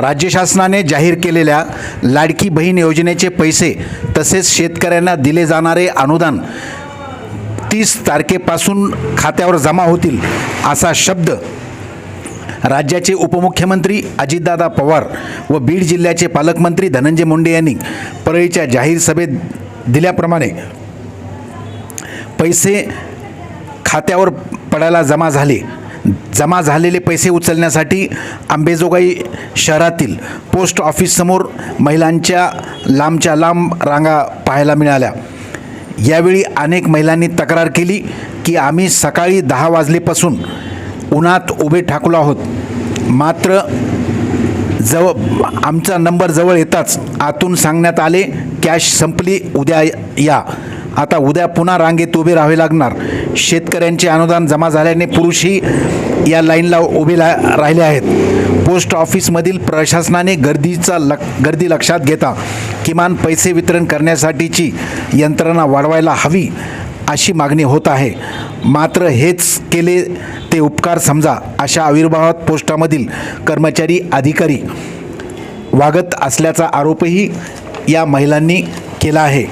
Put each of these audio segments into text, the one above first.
राज्य शासनाने जाहीर केलेल्या लाडकी बहीण योजनेचे पैसे तसेच शेतकऱ्यांना दिले जाणारे अनुदान तीस तारखेपासून खात्यावर जमा होतील असा शब्द राज्याचे उपमुख्यमंत्री अजितदादा पवार व बीड जिल्ह्याचे पालकमंत्री धनंजय मुंडे यांनी परळीच्या जाहीर सभेत दिल्याप्रमाणे पैसे खात्यावर पडायला जमा झाले. जमा झालेले पैसे उचलण्यासाठी आंबेजोगाई शहरातील पोस्ट ऑफिससमोर महिलांच्या लांबच्या लांब रांगा पाहायला मिळाल्या. यावेळी अनेक महिलांनी तक्रार केली की आम्ही सकाळी दहा वाजलेपासून उन्हात उभे ठाकलो आहोत. मात्र जवळ आमचा नंबर जवळ येताच आतून सांगण्यात आले कॅश संपली उद्या या. आता उद्या पुन्हा रांगेत उभे राहावे लागणार. शेतकऱ्यांचे अनुदान जमा झाल्याने पुरुषही या लाईनला उभे ला राहिले आहेत. पोस्ट ऑफिसमधील प्रशासनाने गर्दीचा लक गर्दी लक्षात घेता किमान पैसे वितरण करण्यासाठीची यंत्रणा वाढवायला हवी अशी मागणी होत आहे. मात्र हेच केले ते उपकार समजा अशा आविर्भावात पोस्टामधील कर्मचारी अधिकारी वागत असल्याचा आरोपही या महिलांनी केला आहे.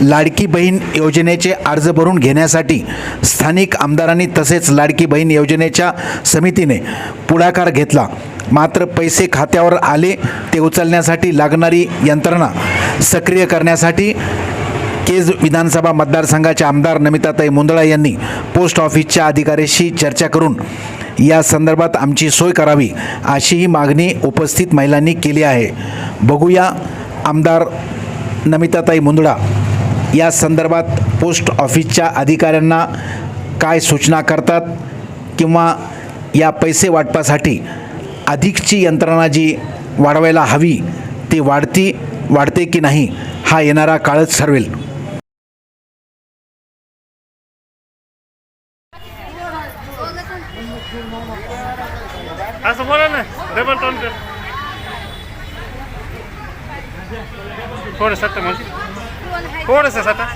लाडकी बहीण योजनेचे अर्ज भरून घेण्यासाठी स्थानिक आमदारांनी तसेच लाडकी बहीण योजनेच्या समितीने पुढाकार घेतला. मात्र पैसे खात्यावर आले ते उचलण्यासाठी लागणारी यंत्रणा सक्रिय करण्यासाठी केज विधानसभा मतदारसंघाच्या आमदार नमिताताई मुंदळा यांनी पोस्ट ऑफिसच्या अधिकाऱ्याशी चर्चा करून या संदर्भात आमची सोय करावी अशीही मागणी उपस्थित महिलांनी केली आहे. बघूया आमदार नमिताताई मुंदळा या संदर्भात पोस्ट ऑफिसच्या अधिकाऱ्यांना काय सूचना करतात किंवा या पैसे वाटपासाठी अधिकची यंत्रणा जी वाढवायला हवी ती वाढती वाढते की नाही हा येणारा काळच ठरवेल. असं बोला ना डबल टोन कर. थोडं सत्य म्हणजे. थोडंसं आला?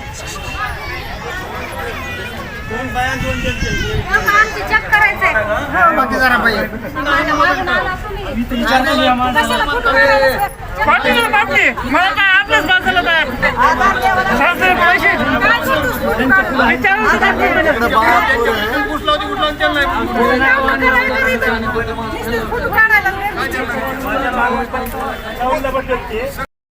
पाटील बापरे मला काय आपल्याच बाजूला काय सासरे पैसे काय शिकूस? कुठून काढून? विचारून